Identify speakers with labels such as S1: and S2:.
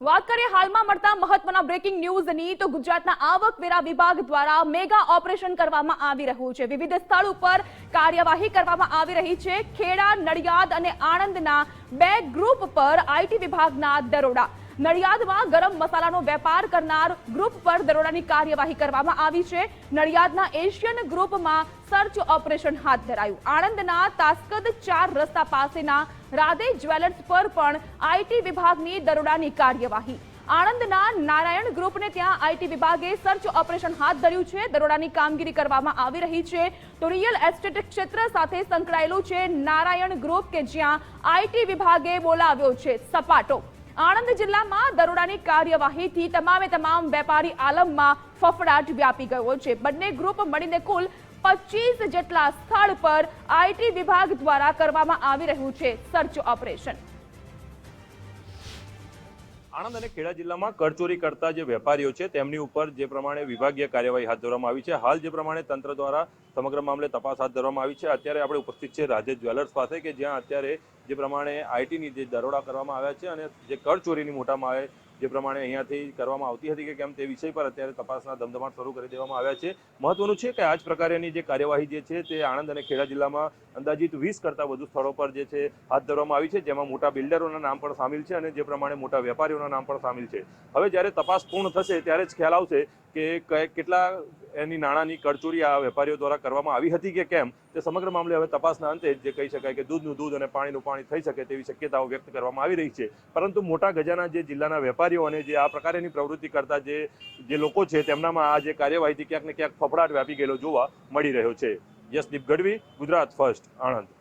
S1: વાત કરીએ હાલમાં મળતા મહત્વના બ્રેકિંગ ન્યૂઝની તો ગુજરાતના આવકવેરા વિભાગ દ્વારા મેગા ઓપરેશન કરવામાં આવી રહ્યું છે. વિવિધ સ્થળ ઉપર કાર્યવાહી કરવામાં આવી રહી છે. ખેડા, નડિયાદ અને આણંદના બે ગ્રુપ પર આઈટી વિભાગના દરોડા. નડિયાદમાં ગરમ મસાલાનો વેપાર કરનાર ગ્રુપ પર દરોડાની કાર્યવાહી કરવામાં આવી છે. નડિયાદના એશિયન ગ્રુપમાં સર્ચ ઓપરેશન હાથ ધરાયું. આણંદના તાસ્કદ ચાર રસ્તા પાસેના રાધે જ્વેલર્સ પર પણ આઈટી વિભાગની દરોડાની કાર્યવાહી. આણંદના નારાયણ ગ્રુપને ત્યાં આઈટી વિભાગે સર્ચ ઓપરેશન હાથ ધર્યું છે. દરોડાની કામગીરી કરવામાં આવી રહી છે. તો રિયલ એસ્ટેટ ક્ષેત્ર સાથે સંકળાયેલું છે નારાયણ ગ્રુપ કે જ્યાં આઈટી વિભાગે બોલાવ્યો છે. સપાટો આણંદ જિલ્લામાં દરોડાની કાર્યવાહીથી તમામે તમામ વેપારી આલમમાં ફફડાટ વ્યાપી ગયો છે. બંને ગ્રુપ મળીને કુલ પચીસ જેટલા સ્થળ પર આઈટી વિભાગ દ્વારા કરવામાં આવી રહ્યું છે. સર્ચ ઓપરેશન
S2: આણંદ અને ખેડા જિલ્લામાં કરચોરી કરતા જે વેપારીઓ છે, તેમની ઉપર જે પ્રમાણે વિભાગીય કાર્યવાહી હાથ ધરવામાં આવી છે. હાલ જે પ્રમાણે તંત્ર દ્વારા સમગ્ર મામલે તપાસ હાથ ધરવામાં આવી છે. અત્યારે આપણે ઉપસ્થિત છે રાજેશ જ્વેલર્સ પાસે, કે જ્યાં અત્યારે જે પ્રમાણે આઈટીની જે દરોડા કરવામાં આવ્યા છે અને જે કરચોરીની મોટા માએ જે પ્રમાણે અહીંયાથી કરવામાં આવતી હતી કે કેમ તે વિષય પર અત્યારે તપાસના ધમધમાટ શરૂ કરી દેવામાં આવ્યા છે. મહત્વનું છે કે આ જ પ્રકારની જે કાર્યવાહી જે છે તે આણંદ અને ખેડા જિલ્લામાં અંદાજિત વીસ કરતાં વધુ સ્થળો પર જે છે હાથ ધરવામાં આવી છે, જેમાં મોટા બિલ્ડરોના નામ પણ સામેલ છે અને જે પ્રમાણે મોટા વેપારીઓના નામ પણ સામેલ છે. હવે જ્યારે તપાસ પૂર્ણ થશે ત્યારે જ ખ્યાલ આવશે કે કેટલા એની નાણાંની કરચોરી આ વેપારીઓ દ્વારા કરવામાં આવી હતી કે કેમ, તે સમગ્ર મામલે હવે તપાસના અંતે જે કહી શકાય કે દૂધનું દૂધ અને પાણીનું પાણી થઈ શકે તેવી શક્યતાઓ વ્યક્ત કરવામાં આવી રહી છે. પરંતુ મોટા ગજાના જે જિલ્લાના વેપારીઓ અને જે આ પ્રકારની પ્રવૃત્તિ કરતા જે જે લોકો છે તેમનામાં આ જે કાર્યવાહીથી ક્યાંક ને ક્યાંક ફફડાટ વ્યાપી ગયેલો જોવા મળી રહ્યો છે. યશદીપ ગઢવી, ગુજરાત ફર્સ્ટ, આણંદ.